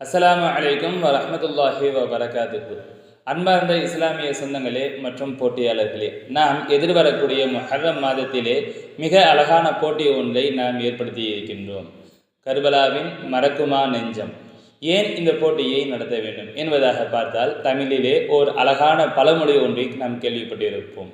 அஸ்லாம் வலைக்கம் வரமத்துல்லாஹி வபரகாத்துஹு. அன்பார்ந்த இஸ்லாமிய சொந்தங்களே மற்றும் போட்டியாளர்களே நாம் எதிர்வரக்கூடிய முஹர்ரம் மாதத்திலே மிக அழகான போட்டி ஒன்றை நாம் ஏற்படுத்தி இருக்கின்றோம் கர்பலாவின் மறக்குமா நெஞ்சம். ஏன் இந்த போட்டியை நடத்த வேண்டும் என்பதாக பார்த்தால் தமிழிலே ஓர் அழகான பழமொழி ஒன்றை நாம் கேள்விப்பட்டிருப்போம்.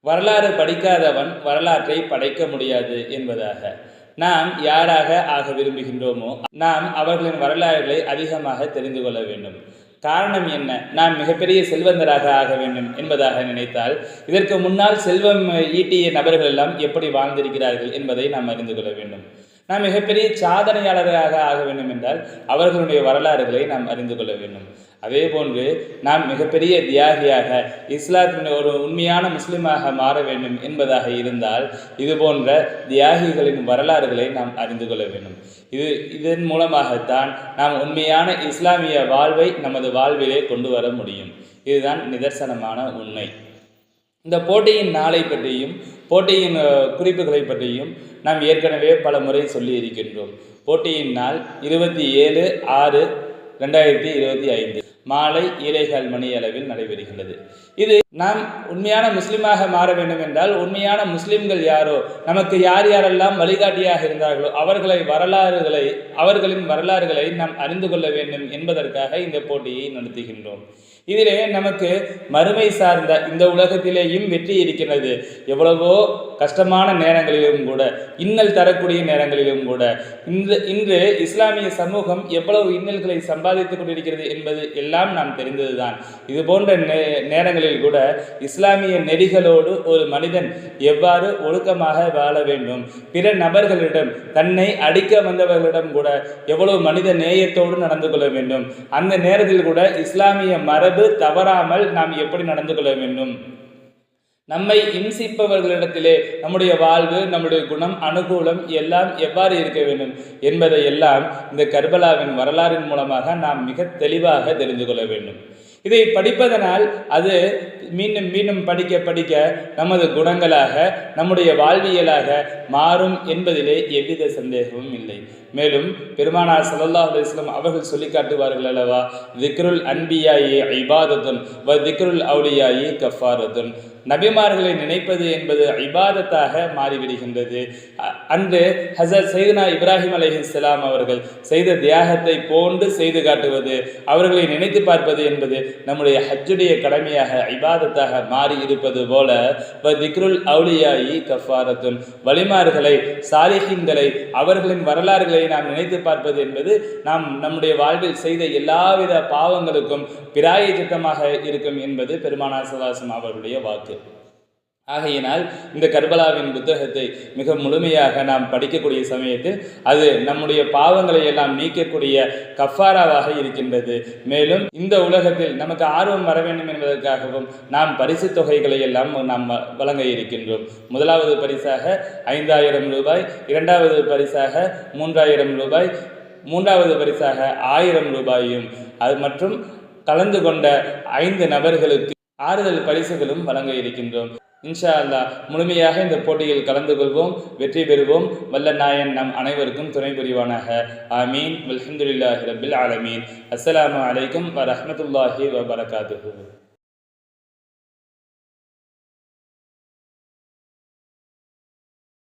வரலாறு படிக்காதவன் வரலாற்றை படைக்க முடியாது என்பதாக. நாம் யாராக ஆக விரும்புகின்றோமோ நாம் அவர்களின் வரலாறுகளை அதிகமாக தெரிந்து கொள்ள வேண்டும். காரணம் என்ன? நாம் மிகப்பெரிய செல்வந்தராக ஆக வேண்டும் என்பதாக நினைத்தால் இதற்கு முன்னால் செல்வம் ஈட்டிய நபர்கள் எல்லாம் எப்படி வாழ்ந்திருக்கிறார்கள் என்பதை நாம் அறிந்து கொள்ள வேண்டும். நாம் மிகப்பெரிய சாதனையாளராக ஆக வேண்டும் என்றால் அவர்களுடைய வரலாறுகளை நாம் அறிந்து கொள்ள வேண்டும். அதே போன்று நாம் மிகப்பெரிய தியாகியாக இஸ்லாத்தின் ஒரு உண்மையான முஸ்லீமாக மாற வேண்டும் என்பதாக இருந்தால் இது போன்ற தியாகிகளின் வரலாறுகளை நாம் அறிந்து கொள்ள வேண்டும். இது இதன் மூலமாகத்தான் நாம் உண்மையான இஸ்லாமிய வாழ்வை நமது வாழ்விலே கொண்டு வர முடியும். இதுதான் நிதர்சனமான உண்மை. இந்த போட்டியின் நாளை பற்றியும் போட்டியின் குறிப்புகளை பற்றியும் நாம் ஏற்கனவே பல முறை சொல்லி இருக்கின்றோம். போட்டியின் நாள் இருபத்தி ஏழு ஆறு ரெண்டாயிரத்தி இருபத்தி ஐந்து. மாலை ஏழைகால் மணி அளவில் நடைபெறுகின்றது. இது நாம் உண்மையான முஸ்லீமாக மாற வேண்டும் என்றால் உண்மையான முஸ்லீம்கள் யாரோ? நமக்கு யார் யாரெல்லாம் வழிகாட்டியாக இருந்தார்களோ அவர்களை வரலாறுகளை அவர்களின் வரலாறுகளை நாம் அறிந்து கொள்ள வேண்டும் என்பதற்காக இந்த போட்டியை நடத்துகின்றோம். இதிலே நமக்கு மறுமை சார்ந்த இந்த உலகத்திலேயும் வெற்றி இருக்கிறது. எவ்வளவோ கஷ்டமான நேரங்களிலும் கூட இன்னல் தரக்கூடிய நேரங்களிலும் கூட இந்த இன்று இஸ்லாமிய சமூகம் எவ்வளவு இன்னல்களை சம்பாதித்துக் கொண்டிருக்கிறது என்பது எல்லாம் நாம் தெரிந்ததுதான். இது போன்ற நே- நேரங்களில் கூட இஸ்லாமிய நெறிகளோடு ஒரு மனிதன் எவ்வாறு ஒழுக்கமாக வாழ வேண்டும்? பிற நபர்களிடம் தன்னை அடிக்க வந்தவர்களிடம் கூட எவ்வளவு மனித நேயத்தோடு நடந்து கொள்ள வேண்டும்? அந்த நேரத்தில் கூட இஸ்லாமிய மரபு தவறாமல் நாம் எப்படி நடந்து கொள்ள வேண்டும்? நம்மை இம்சிப்பவர்களிடத்திலே நம்முடைய வாழ்வு நம்முடைய குணம் அனுகூலம் எல்லாம் எவ்வாறு இருக்க வேண்டும் என்பதை எல்லாம் இந்த கர்பலாவின் வரலாறின் மூலமாக நாம் மிக தெளிவாக தெரிந்து கொள்ள வேண்டும். இதை படிப்பதனால் அது மீண்டும் மீண்டும் படிக்க படிக்க நமது குணங்களாக நம்முடைய வாழ்வியலாக மாறும் என்பதிலே எவ்வித சந்தேகமும் இல்லை. மேலும் பெருமானார் ஸல்லல்லாஹு அலைஹி அவர்கள் சொல்லி காட்டுவார்கள் அல்லவா? திக்ருல் அன்பியாயி ஐபாதத்துன் வ திக்ருல் அவுலியாயி கஃபாரத்துன். நபிமார்களை நினைப்பது என்பது ஐபாதத்தாக மாறிவிடுகின்றது. அன்று ஹசரத் சைதுனா இப்ராஹிம் அலைஹிஸ்ஸலாம் அவர்கள் செய்த தியாகத்தை போன்று செய்து காட்டுவது அவர்களை நினைத்து பார்ப்பது என்பது நம்முடைய ஹஜ்ஜுடைய கடமையாக இபாதத்தாக மாறி இருப்பது போல வ திக்ருல் அவுலியாயி கஃபாரத்துன். வலிமார்களை சாலிஹின்களை அவர்களின் வரலாறுகளை நாம் நினைத்து பார்ப்பது என்பது நாம் நம்முடைய வாழ்வில் செய்த எல்லாவித பாவங்களுக்கும் பிராய திட்டமாக இருக்கும் என்பது பெருமானா சலாசம் அவர்களுடைய வாக்கு. ஆகையினால் இந்த கர்பலாவின் புத்தகத்தை மிக முழுமையாக நாம் படிக்கக்கூடிய சமயத்தில் அது நம்முடைய பாவங்களை எல்லாம் நீக்கக்கூடிய கஃபாராவாக இருக்கின்றது. மேலும் இந்த உலகத்தில் நமக்கு ஆர்வம் வர வேண்டும் என்பதற்காகவும் நாம் பரிசு தொகைகளை எல்லாம் நாம் வ- வழங்க இருக்கின்றோம். முதலாவது பரிசாக ஐந்தாயிரம் ரூபாய் இரண்டாவது பரிசாக மூன்றாயிரம் ரூபாய் மூன்றாவது பரிசாக ஆயிரம் ரூபாயும் அது மற்றும் கலந்து கொண்ட ஐந்து நபர்களுக்கு ஆறுதல் பரிசுகளும் வழங்க இருக்கின்றோம். இன்ஷா அல்லாஹ் முழுமையாக இந்த போட்டியில் கலந்து கொள்வோம் வெற்றி பெறுவோம். வல்ல நாயன் நம் அனைவருக்கும் துணை புரிவானாக. ஆமீன். வல்ஹம்துலில்லாஹி ரப்பில் ஆலமீன். அஸ்ஸலாமு அலைக்கும் வரமத்துல்லாஹி வபரகாத்து